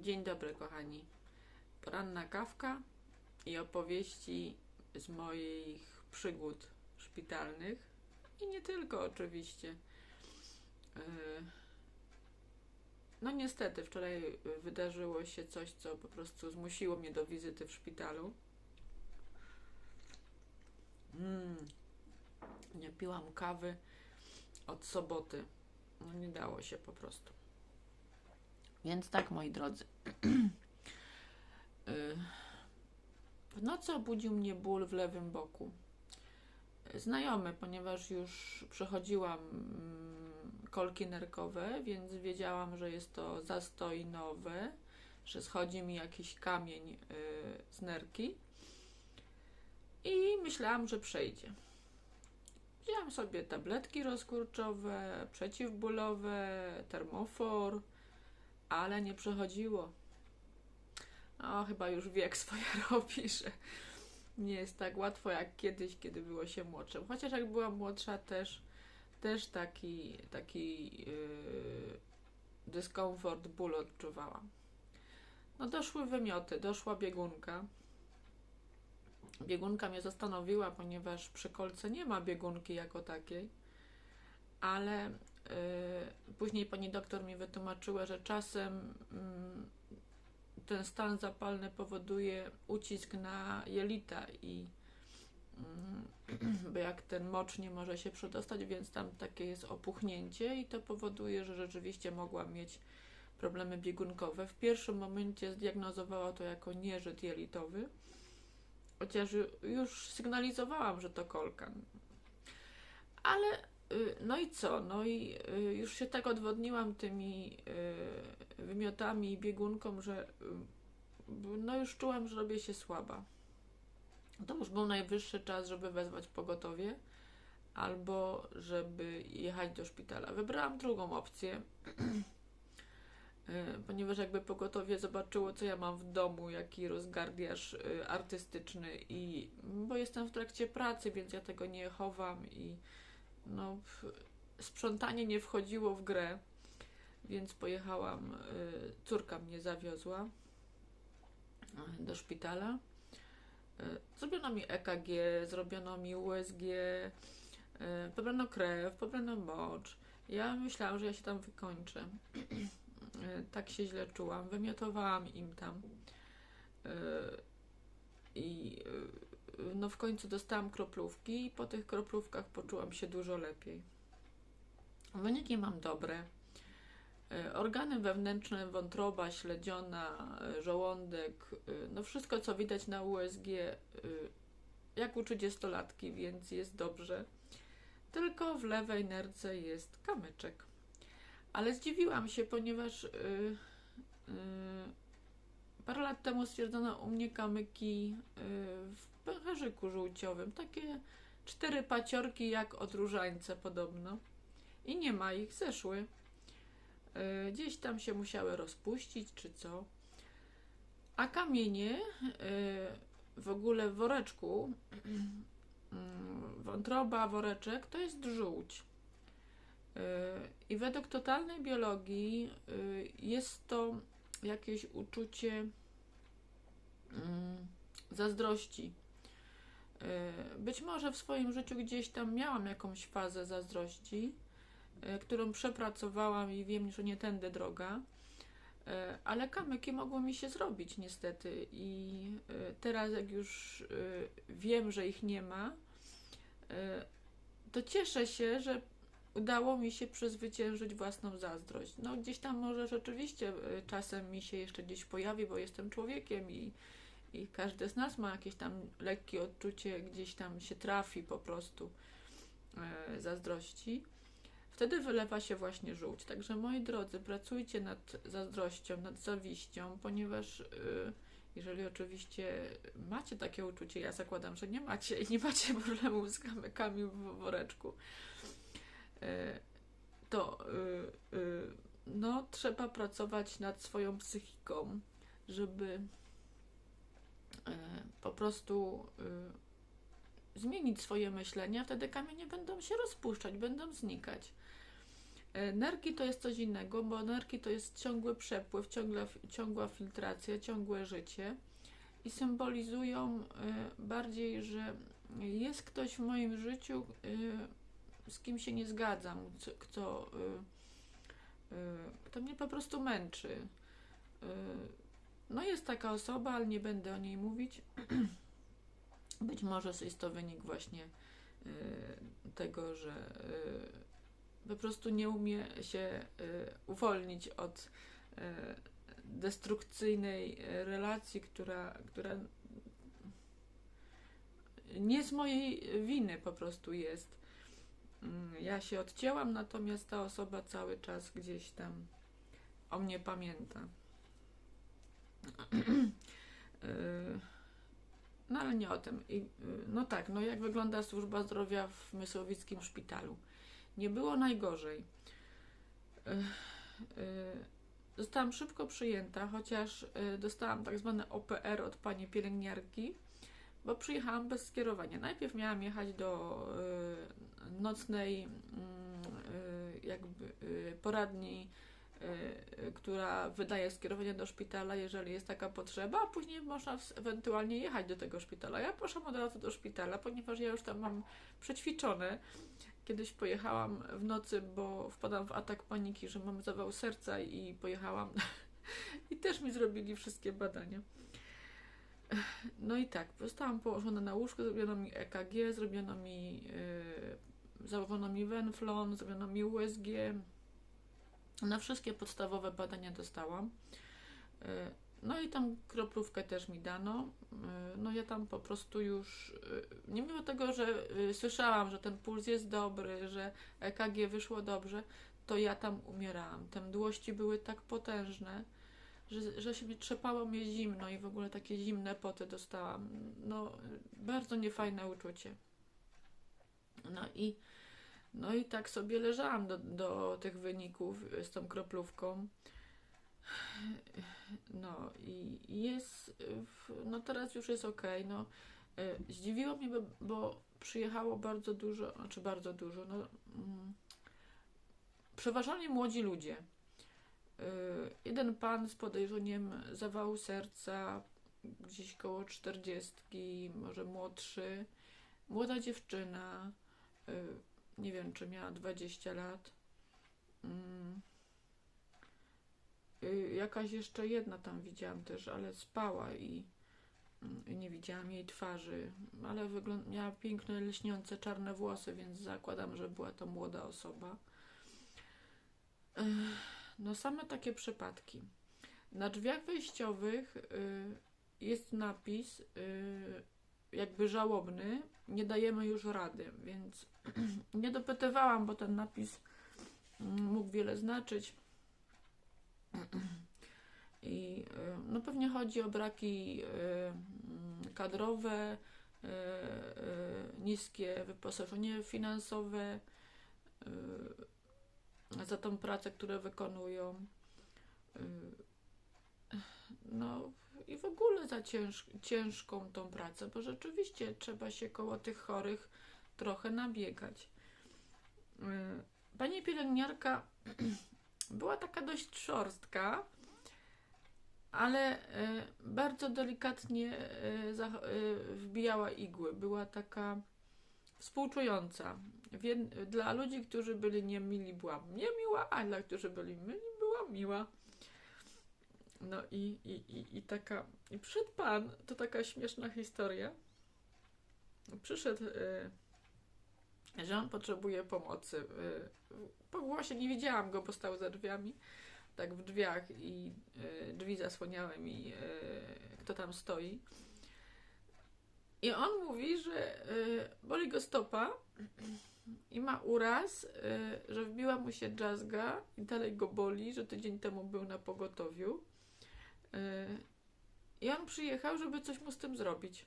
Dzień dobry, kochani. Poranna kawka i opowieści z moich przygód szpitalnych i nie tylko, oczywiście. Yy, No, niestety, wczoraj wydarzyło się coś, co po prostu zmusiło mnie do wizyty w szpitalu. Mm. Nie piłam kawy od soboty. No, nie dało się po prostu. Więc tak, moi drodzy. Y, w nocy obudził mnie ból w lewym boku. Znajomy, ponieważ już przechodziłam mm, kolki nerkowe, więc wiedziałam, że jest to zastoj nowe, że schodzi mi jakiś kamień y, z nerki i myślałam, że przejdzie. Wzięłam sobie tabletki rozkurczowe, przeciwbólowe, termofor, ale nie przechodziło. O, chyba już wiek swoje robi, że nie jest tak łatwo jak kiedyś, kiedy było się młodszym. Chociaż jak byłam młodsza, też, też taki, taki yy, dyskomfort, ból odczuwałam. No doszły wymioty, doszła biegunka. Biegunka mnie zastanowiła, ponieważ przy kolce nie ma biegunki jako takiej, ale później pani doktor mi wytłumaczyła, że czasem yy, ten stan zapalny powoduje ucisk na jelita i yy, bo jak ten mocz nie może się przedostać, więc tam takie jest opuchnięcie i to powoduje, że rzeczywiście mogłam mieć problemy biegunkowe. W pierwszym momencie zdiagnozowała to jako nieżyt jelitowy, chociaż już sygnalizowałam, że to kolka. Ale y, no i co? No i y, już się tak odwodniłam tymi y, wymiotami i biegunką, że y, no już czułam, że robię się słaba. To już był najwyższy czas, żeby wezwać pogotowie albo żeby jechać do szpitala. Wybrałam drugą opcję, y, ponieważ jakby pogotowie zobaczyło, co ja mam w domu, jaki rozgardiaż y, artystyczny i bo jestem w trakcie pracy, więc ja tego nie chowam i no sprzątanie nie wchodziło w grę, więc pojechałam, y, córka mnie zawiozła y, do szpitala. Y, Zrobiono mi EKG, zrobiono mi USG, pobrano krew, pobrano mocz. Ja myślałam, że ja się tam wykończę. Tak się źle czułam. Wymiotowałam im tam. I no w końcu dostałam kroplówki i po tych kroplówkach poczułam się dużo lepiej. Wyniki mam dobre. Y, Organy wewnętrzne, wątroba, śledziona, y, żołądek, y, no wszystko co widać na USG, jak u 30-latki, więc jest dobrze. Tylko w lewej nerce jest kamyczek. Ale zdziwiłam się, ponieważ y, y, parę lat temu stwierdzono u mnie kamyki y, w pęcherzyku żółciowym. Takie cztery paciorki jak od różańca podobno. I nie ma ich, zeszły. Y, Gdzieś tam się musiały rozpuścić, czy co. A kamienie y, w ogóle w woreczku, mm, wątroba, woreczek, to jest żółć. I według totalnej biologii jest to jakieś uczucie zazdrości. Y, Być może w swoim życiu gdzieś tam miałam jakąś fazę zazdrości, y, którą przepracowałam i wiem, że nie tędy droga, y, ale kamyki mogły mi się zrobić niestety i teraz jak już wiem, że ich nie ma, to cieszę się, że udało mi się przezwyciężyć własną zazdrość. No gdzieś tam może rzeczywiście czasem mi się jeszcze gdzieś pojawi, bo jestem człowiekiem i, i każdy z nas ma jakieś tam lekkie odczucie, gdzieś tam się trafi po prostu y, zazdrości. Wtedy wylewa się właśnie żółć. Także moi drodzy, pracujcie nad zazdrością, nad zawiścią, ponieważ y, jeżeli oczywiście macie takie uczucie, ja zakładam, że nie macie i nie macie problemu z kamykami w woreczku, e, to no, trzeba pracować nad swoją psychiką, żeby e, po prostu y, zmienić swoje myślenie, wtedy kamienie będą się rozpuszczać, będą znikać. E, Nerki to jest coś innego, bo nerki to jest ciągły przepływ, ciągła, ciągła filtracja, ciągłe życie i symbolizują bardziej, że jest ktoś w moim życiu, z kim się nie zgadzam, kto, kto mnie po prostu męczy. No jest taka osoba, ale nie będę o niej mówić. Być może jest to wynik właśnie e, tego, że e, po prostu nie umie się e, uwolnić od destrukcyjnej relacji, która, która nie z mojej winy po prostu jest. Mm, Ja się odcięłam, natomiast ta osoba cały czas gdzieś tam o mnie pamięta. No ale nie o tym. I, no tak, no jak wygląda służba zdrowia w Mysłowickim szpitalu? Nie było najgorzej. Yy, yy, Zostałam szybko przyjęta, chociaż yy, dostałam tak zwane OPR od pani pielęgniarki, bo przyjechałam bez skierowania. Najpierw miałam jechać do nocnej mm, jakby poradni która wydaje skierowanie do szpitala, jeżeli jest taka potrzeba, a później można ewentualnie jechać do tego szpitala. Ja poszłam od razu do szpitala, ponieważ ja już tam mam przećwiczone. Kiedyś pojechałam w nocy, bo wpadłam w atak paniki, że mam zawał serca i pojechałam i też mi zrobili wszystkie badania. No i tak, zostałam położona na łóżku, zrobiono mi EKG, zrobiono mi, yy, założono mi wenflon, zrobiono mi USG, na wszystkie podstawowe badania dostałam. Y, No i tam kroplówkę też mi dano. Y, No ja tam po prostu już, y, nie mimo tego, że słyszałam, że ten puls jest dobry, że EKG wyszło dobrze, to ja tam umierałam. Te mdłości były tak potężne, że, że się mi trzepało mnie zimno i w ogóle takie zimne poty dostałam. No, bardzo niefajne uczucie. No i no i tak sobie leżałam do, do tych wyników z tą kroplówką. No i jest, no teraz już jest ok. No, y, zdziwiło mnie, bo, przyjechało bardzo dużo, znaczy bardzo dużo, no, mm, przeważnie młodzi ludzie. Y, Jeden pan z podejrzeniem zawału serca, gdzieś koło czterdziestki, może młodszy, młoda dziewczyna, y, nie wiem, czy miała 20 lat. Mm. Y, Jakaś jeszcze jedna tam widziałam też, ale spała i mm, nie widziałam jej twarzy, ale wygląd- miała piękne, lśniące czarne włosy, więc zakładam, że była to młoda osoba. No same takie przypadki. Na drzwiach wejściowych y, jest napis y, jakby żałobny, nie dajemy już rady, więc nie dopytywałam, bo ten napis mm, mógł wiele znaczyć. I y, no pewnie chodzi o braki y, kadrowe, y, niskie wyposażenie finansowe za tą pracę, którą wykonują. No i w ogóle za cięż, ciężką tą pracę, bo rzeczywiście trzeba się koło tych chorych trochę nabiegać. Y, Pani pielęgniarka była taka dość szorstka, ale y, bardzo delikatnie y, wbijała igły. Była taka współczująca. Dla ludzi, którzy byli niemili, była niemiła, a dla którzy byli mili, była miła. No i, i, i, i taka. I przyszedł pan, to taka śmieszna historia. Przyszedł, y, że on potrzebuje pomocy. Y, głosie nie widziałam go, bo stał za drzwiami, tak w drzwiach i y, drzwi zasłaniały mi, y, kto tam stoi. I on mówi, że boli go stopa i ma uraz, że wbiła mu się dżazga i dalej go boli, że tydzień temu był na pogotowiu. Y, I on przyjechał, żeby coś mu z tym zrobić.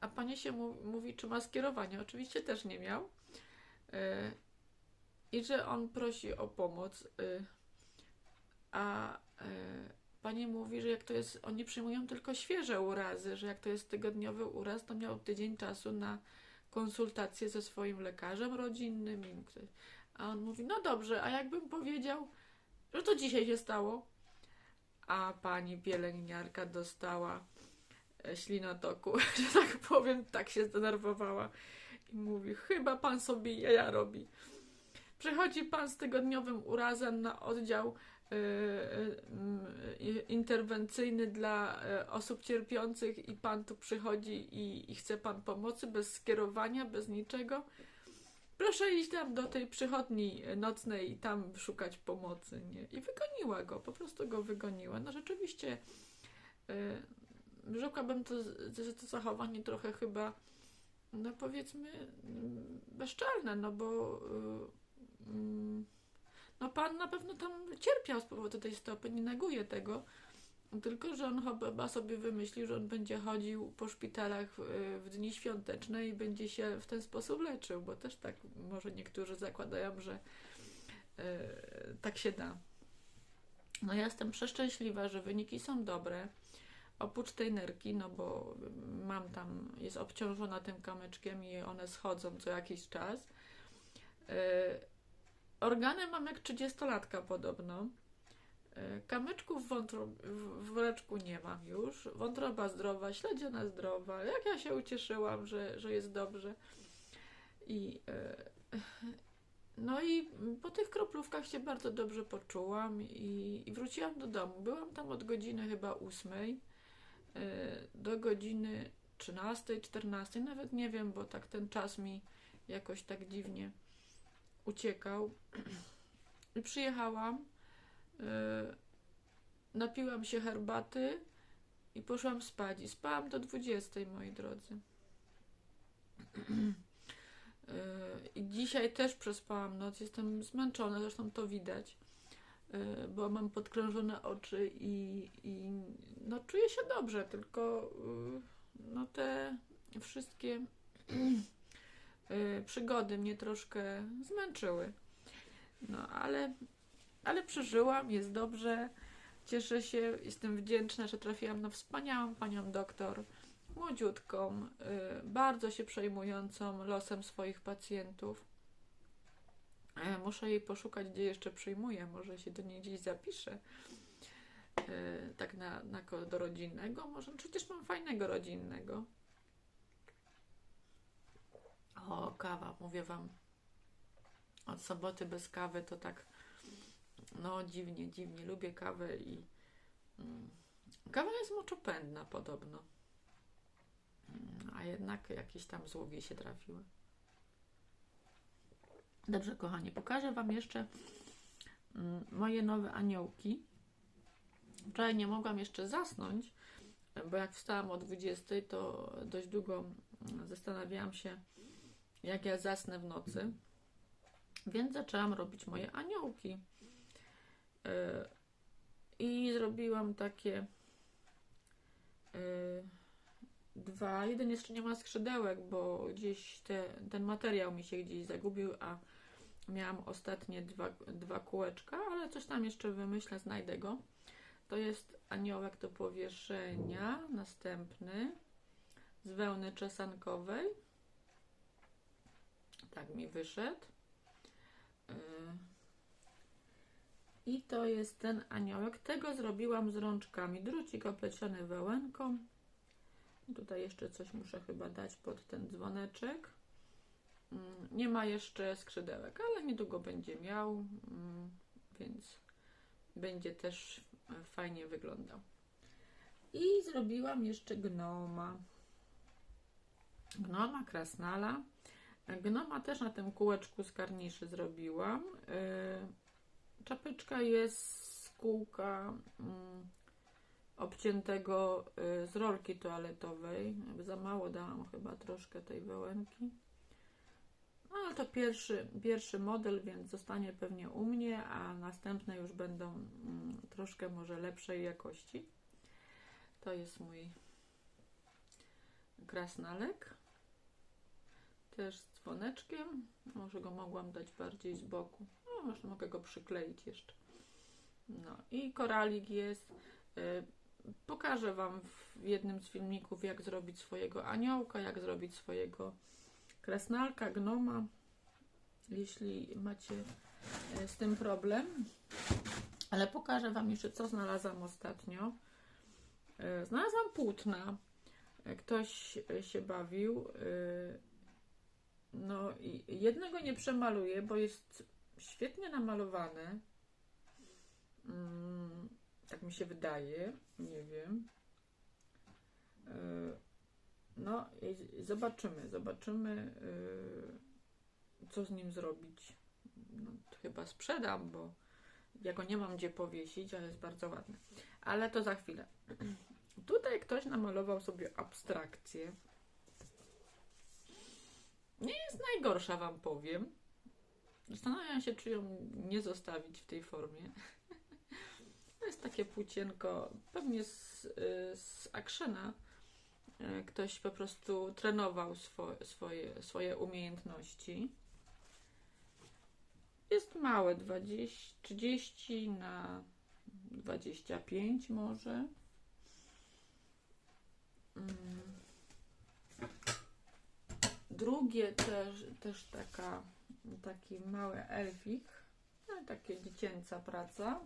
A pani się mu, mówi, czy ma skierowanie. Oczywiście też nie miał. Y, I że on prosi o pomoc. y, A pani mówi, że jak to jest, oni przyjmują tylko świeże urazy, że jak to jest tygodniowy uraz, to miał tydzień czasu na konsultację ze swoim lekarzem rodzinnym. A on mówi, no dobrze, a jakbym powiedział, że to dzisiaj się stało? A pani pielęgniarka dostała e, ślinotoku, że tak powiem, tak się zdenerwowała i mówi, chyba pan sobie jaja robi. Przychodzi pan z tygodniowym urazem na oddział y, y, interwencyjny dla osób cierpiących i pan tu przychodzi i, i chce pan pomocy bez skierowania, bez niczego. Proszę iść tam do tej przychodni nocnej i tam szukać pomocy, nie? I wygoniła go, po prostu go wygoniła. No rzeczywiście y, rzekłabym to, że to zachowanie trochę chyba, no powiedzmy, bezczelne, no bo y, mm, no pan na pewno tam cierpiał z powodu tej stopy, nie neguje tego, tylko że on chyba sobie wymyślił, że on będzie chodził po szpitalach w, w dni świąteczne i będzie się w ten sposób leczył, bo też tak może niektórzy zakładają, że y, tak się da. No ja jestem przeszczęśliwa, że wyniki są dobre. Oprócz tej nerki, no bo mam tam, jest obciążona tym kamyczkiem i one schodzą co jakiś czas. Yy, organy mam jak 30-latka podobno. Yy, kamyczków w, woreczku nie mam już. Wątroba zdrowa, śledziona zdrowa. Jak ja się ucieszyłam, że, że jest dobrze. I yy, no i po tych kroplówkach się bardzo dobrze poczułam i, i wróciłam do domu. Byłam tam od godziny chyba ósmej do godziny 13, 14, nawet nie wiem, bo tak ten czas mi jakoś tak dziwnie uciekał. I przyjechałam, napiłam się herbaty i poszłam spać. I spałam do 20, moi drodzy. I dzisiaj też przespałam noc. Jestem zmęczona, zresztą to widać, bo mam podkrążone oczy i, i no, czuję się dobrze, tylko no, te wszystkie przygody mnie troszkę zmęczyły. No, ale, ale przeżyłam, jest dobrze. Cieszę się, jestem wdzięczna, że trafiłam na wspaniałą panią doktor młodziutką, y, bardzo się przejmującą losem swoich pacjentów. E, muszę jej poszukać, gdzie jeszcze przyjmuję, może się do niej gdzieś zapiszę. Y, tak na, na do rodzinnego, może przecież mam fajnego rodzinnego. O, kawa, mówię Wam. Od soboty bez kawy to tak, no dziwnie, dziwnie. Lubię kawę i mm, kawa jest moczopędna podobno. Mm, a jednak jakieś tam złogie się trafiły. Dobrze, kochani, pokażę Wam jeszcze mm, moje nowe aniołki. Wczoraj nie mogłam jeszcze zasnąć, bo jak wstałam o 20, to dość długo mm, zastanawiałam się, jak ja zasnę w nocy. Więc zaczęłam robić moje aniołki. Yy, I zrobiłam takie. Yy, dwa. Jeden jeszcze nie ma skrzydełek, bo gdzieś te, ten materiał mi się gdzieś zagubił, a miałam ostatnie dwa, dwa kółeczka, ale coś tam jeszcze wymyślę, znajdę go. To jest aniołek do powieszenia, następny z wełny czesankowej. Tak mi wyszedł. Y, I to jest ten aniołek. Tego zrobiłam z rączkami. Drucik opleciony wełenką. Tutaj jeszcze coś muszę chyba dać pod ten dzwoneczek. Mm, nie ma jeszcze skrzydełek, ale niedługo będzie miał, mm, więc będzie też fajnie wyglądał. I zrobiłam jeszcze gnoma. Gnoma krasnala. Gnoma też na tym kółeczku z karniszy zrobiłam. Czapeczka jest z kółka mm, obciętego y, z rolki toaletowej. Za mało dałam chyba troszkę tej wełenki. No, ale to pierwszy, pierwszy model, więc zostanie pewnie u mnie, a następne już będą mm, troszkę może lepszej jakości. To jest mój krasnalek. Też dzwoneczkiem. Może go mogłam dać bardziej z boku. No, może mogę go przykleić jeszcze. No i koralik jest. Y, Pokażę Wam w jednym z filmików, jak zrobić swojego aniołka, jak zrobić swojego kresnalka, gnoma. jeśli macie e, z tym problem. Ale pokażę Wam jeszcze, co znalazłam ostatnio. E, Znalazłam płótna. Ktoś się bawił. No i jednego nie przemaluję, bo jest świetnie namalowane. Mm, Tak mi się wydaje. Nie wiem. E, No i zobaczymy. Zobaczymy, e, co z nim zrobić. No, chyba sprzedam, bo ja go nie mam gdzie powiesić, ale jest bardzo ładny. Ale to za chwilę. Tutaj ktoś namalował sobie abstrakcję. Nie jest najgorsza, Wam powiem. Zastanawiam się, czy ją nie zostawić w tej formie. To jest takie płócienko, pewnie z, y, z Akshena. Y, Ktoś po prostu trenował swo, swoje, swoje umiejętności. Jest małe, 20, 30 na 25 może. Mm. Drugie też, też taka, taki mały elfik, no, takie dziecięca praca.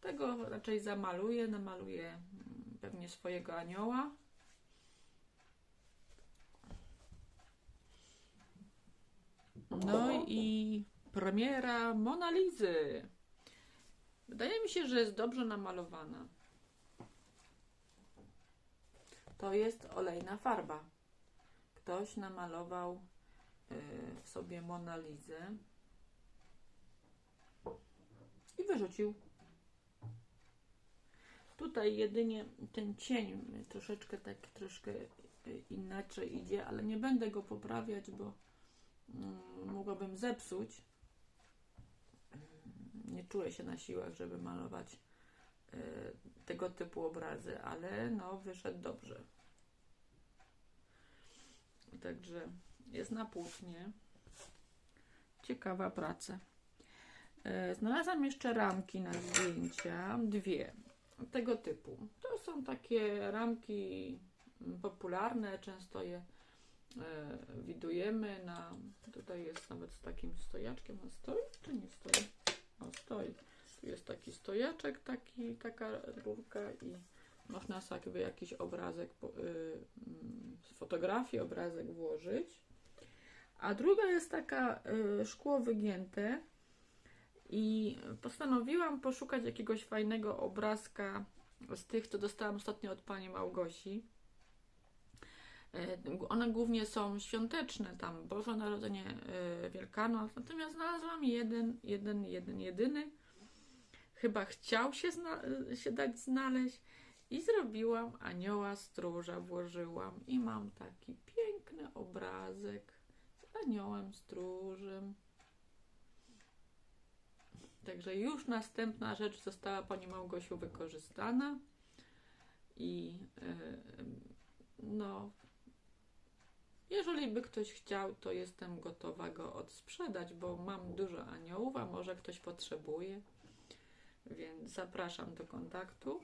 Tego raczej zamaluję, namaluję mm, pewnie swojego anioła. No i premiera Mona Lizy. Wydaje mi się, że jest dobrze namalowana. To jest olejna farba. Ktoś namalował y, sobie Mona Lizę i wyrzucił. Tutaj jedynie ten cień troszeczkę tak troszkę y, inaczej idzie, ale nie będę go poprawiać, bo mm, mogłabym zepsuć. Nie czuję się na siłach, żeby malować y, tego typu obrazy, ale no wyszedł dobrze. Także jest na płótnie. Ciekawa praca. E, Znalazłam jeszcze ramki na zdjęcia, dwie tego typu. To są takie ramki popularne, często je e, widujemy na, tutaj jest nawet z takim stojaczkiem, on stoi czy nie stoi? O, stoi. Tu jest taki stojaczek, taki, taka rurka i można sobie jakiś obrazek, y, mm, z fotografii obrazek włożyć. A druga jest taka y, szkło wygięte i postanowiłam poszukać jakiegoś fajnego obrazka z tych, co dostałam ostatnio od pani Małgosi. Y, One głównie są świąteczne, tam Boże Narodzenie, Wielkanoc, natomiast znalazłam jeden, jeden, jeden, jedyny. Chyba chciał się, się dać znaleźć i zrobiłam anioła stróża, włożyłam i mam taki piękny obrazek z aniołem stróżem. Także już następna rzecz została Pani Małgosiu wykorzystana i yy, no jeżeli by ktoś chciał, to jestem gotowa go odsprzedać, bo mam dużo aniołów, a może ktoś potrzebuje, więc zapraszam do kontaktu.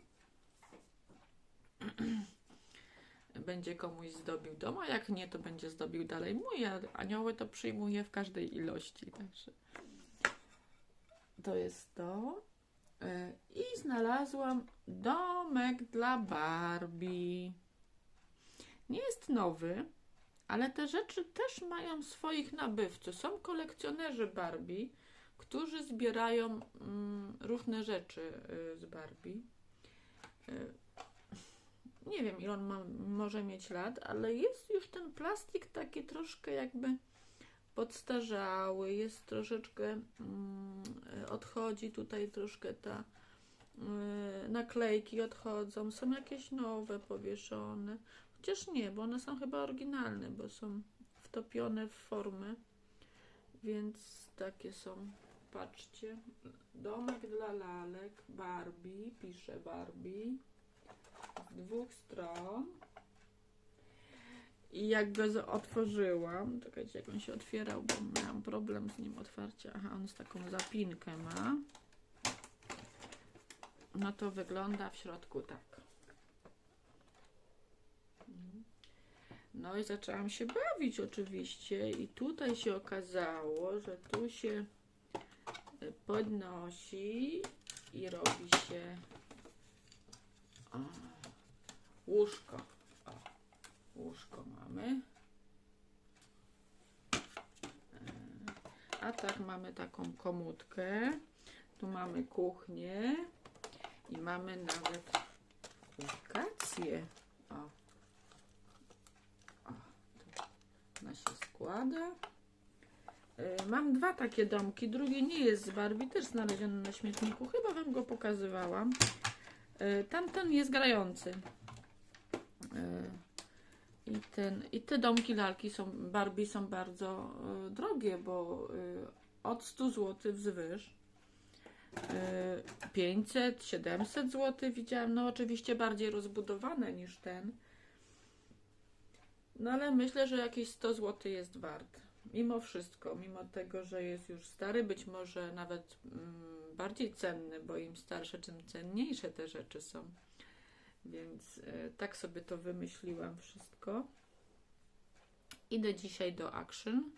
będzie komuś zdobił dom, a jak nie, to będzie zdobił dalej mój. Ja anioły to przyjmuję w każdej ilości, także to jest to. E, I znalazłam domek dla Barbie. Nie jest nowy, ale te rzeczy też mają swoich nabywców. Są kolekcjonerzy Barbie, którzy zbierają mm, różne rzeczy y, z Barbie. Y, nie wiem, ile on ma, może mieć lat, ale jest już ten plastik taki troszkę jakby podstarzały, jest troszeczkę, mm, odchodzi tutaj troszkę ta y, naklejki odchodzą, są jakieś nowe powieszone, chociaż nie, bo one są chyba oryginalne, bo są wtopione w formę, więc takie są, patrzcie, domek dla lalek, Barbie, pisze Barbie, z dwóch stron. I jak go otworzyłam, czekajcie, jak on się otwierał, bo miałam problem z nim otwarcia. Aha, on z taką zapinkę ma. No to wygląda w środku tak. No i zaczęłam się bawić oczywiście i tutaj się okazało, że tu się y, podnosi i robi się o, łóżko. O, łóżko mamy. E, A tak mamy taką komódkę. Tu mamy kuchnię i mamy nawet ubikację. O. O, tu ona się składa. E, Mam dwa takie domki. Drugi nie jest z Barbie, też znaleziony na śmietniku. Chyba Wam go pokazywałam. E, Tamten jest grający. I, ten, I te domki lalki są, Barbie są bardzo e, drogie, bo e, od 100 zł wzwyż. E, 500, 700 zł widziałam. No oczywiście bardziej rozbudowane niż ten. No ale myślę, że jakieś 100 zł jest wart. Mimo wszystko, mimo tego, że jest już stary, być może nawet mm, bardziej cenny, bo im starsze, tym cenniejsze te rzeczy są. Więc e, tak sobie to wymyśliłam wszystko. Idę dzisiaj do Action.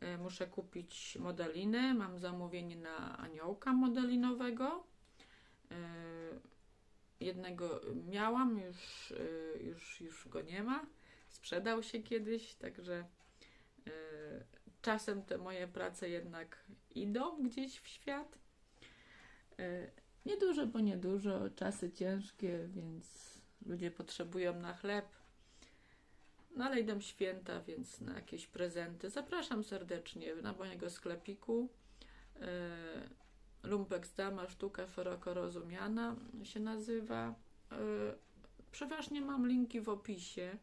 E, muszę kupić modelinę. Mam zamówienie na aniołka modelinowego. E, jednego miałam, już, już, już go nie ma. Sprzedał się kiedyś, także czasem te moje prace jednak idą gdzieś w świat. Niedużo, bo niedużo, czasy ciężkie, więc ludzie potrzebują na chleb. No ale idą święta, więc na jakieś prezenty. Zapraszam serdecznie na mojego sklepiku. E, Lumpex Dama Sztuka szeroko rozumiana się nazywa. E, Przeważnie mam linki w opisie.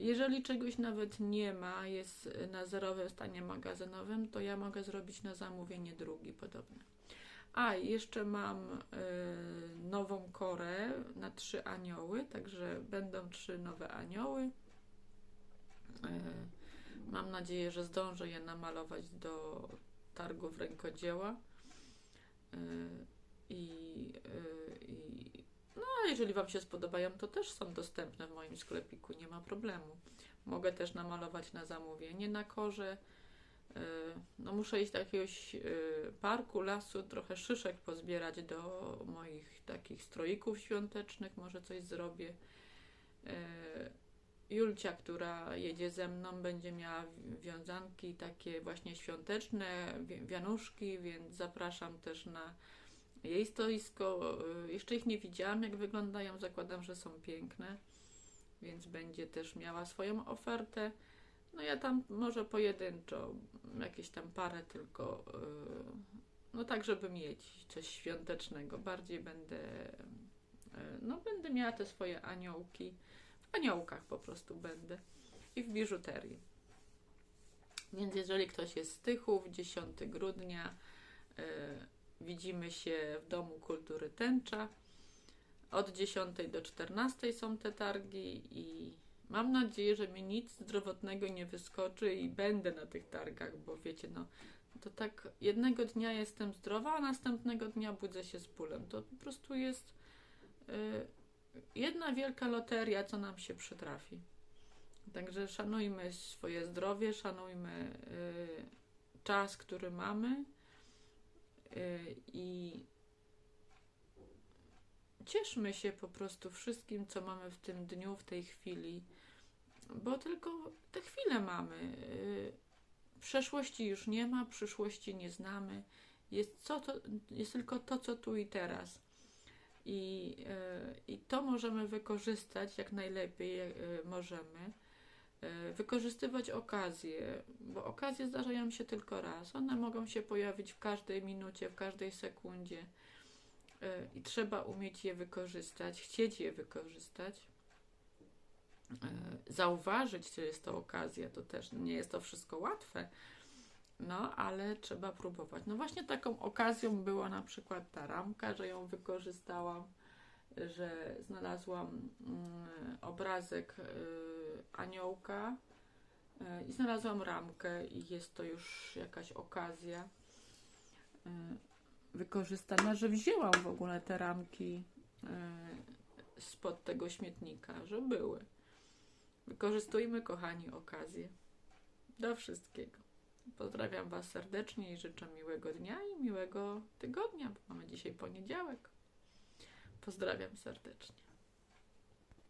Jeżeli czegoś nawet nie ma, jest na zerowym stanie magazynowym, to ja mogę zrobić na zamówienie drugi podobny. A, jeszcze mam y, nową korę na trzy anioły, także będą trzy nowe anioły. Y, mam nadzieję, że zdążę je namalować do targów rękodzieła. Y, I, y, no, a jeżeli Wam się spodobają, to też są dostępne w moim sklepiku, nie ma problemu. Mogę też namalować na zamówienie na korze. Y, No muszę iść do jakiegoś y, parku, lasu, trochę szyszek pozbierać do moich takich stroików świątecznych, może coś zrobię. Y, Julcia, która jedzie ze mną, będzie miała wiązanki takie właśnie świąteczne, wi- wianuszki, więc zapraszam też na jej stoisko. Jeszcze ich nie widziałam, jak wyglądają. Zakładam, że są piękne, więc będzie też miała swoją ofertę. No ja tam może pojedynczo, jakieś tam parę tylko, y, no tak, żeby mieć coś świątecznego. Bardziej będę, y, no będę miała te swoje aniołki. W aniołkach po prostu będę i w biżuterii. Więc jeżeli ktoś jest z Tychów, 10 grudnia, y, widzimy się w Domu Kultury Tęcza. Od 10 do 14 są te targi i mam nadzieję, że mi nic zdrowotnego nie wyskoczy i będę na tych targach, bo wiecie, no to tak jednego dnia jestem zdrowa, a następnego dnia budzę się z bólem. To po prostu jest y, jedna wielka loteria, co nam się przytrafi. Także szanujmy swoje zdrowie, szanujmy y, czas, który mamy y, i cieszmy się po prostu wszystkim, co mamy w tym dniu, w tej chwili, bo tylko te chwile mamy. Y, Przeszłości już nie ma, przyszłości nie znamy. Jest, co to, jest tylko to, co tu i teraz. I, y, I to możemy wykorzystać jak najlepiej y, możemy. Wykorzystywać okazje, bo okazje zdarzają się tylko raz. One mogą się pojawić w każdej minucie, w każdej sekundzie. I trzeba umieć je wykorzystać, chcieć je wykorzystać zauważyć, że jest to okazja, to też nie jest to wszystko łatwe, no ale trzeba próbować. No właśnie taką okazją była na przykład ta ramka, że ją wykorzystałam, że znalazłam mm, obrazek y, aniołka y, i znalazłam ramkę i jest to już jakaś okazja wykorzystana, że wzięłam w ogóle te ramki spod tego śmietnika, że były. Wykorzystujmy, kochani, okazję do wszystkiego. Pozdrawiam Was serdecznie i życzę miłego dnia i miłego tygodnia, bo mamy dzisiaj poniedziałek. Pozdrawiam serdecznie.